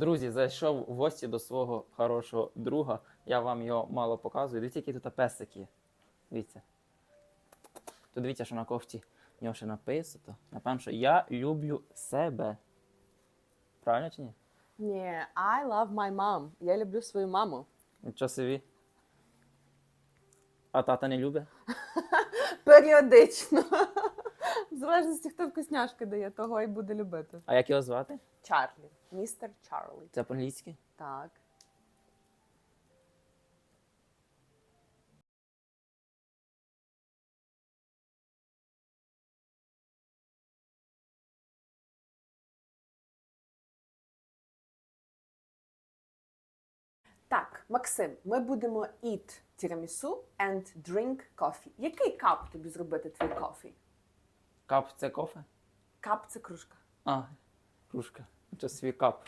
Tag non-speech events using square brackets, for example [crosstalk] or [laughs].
Друзі, зайшов в гості до свого хорошого друга. Я вам його мало показую. Дивіться, які тут песики. Дивіться. Тут дивіться, що на кофті в нього ще написано. Напевно, що я люблю себе. Правильно чи ні? Ні, I love my mom. Я люблю свою маму. Нічого собі. А тата не любить? [laughs] Періодично. Залежності, хто вкусняшки дає, того і буде любити. А як його звати? Чарлі. Містер Чарлі. Це по-англійськи? Так. Так, Максим, ми будемо eat тірамісу and drink coffee. Який кап тобі зробити твій кофі? Кап це кофе? Кап це кружка. А, кружка. Це свій кап.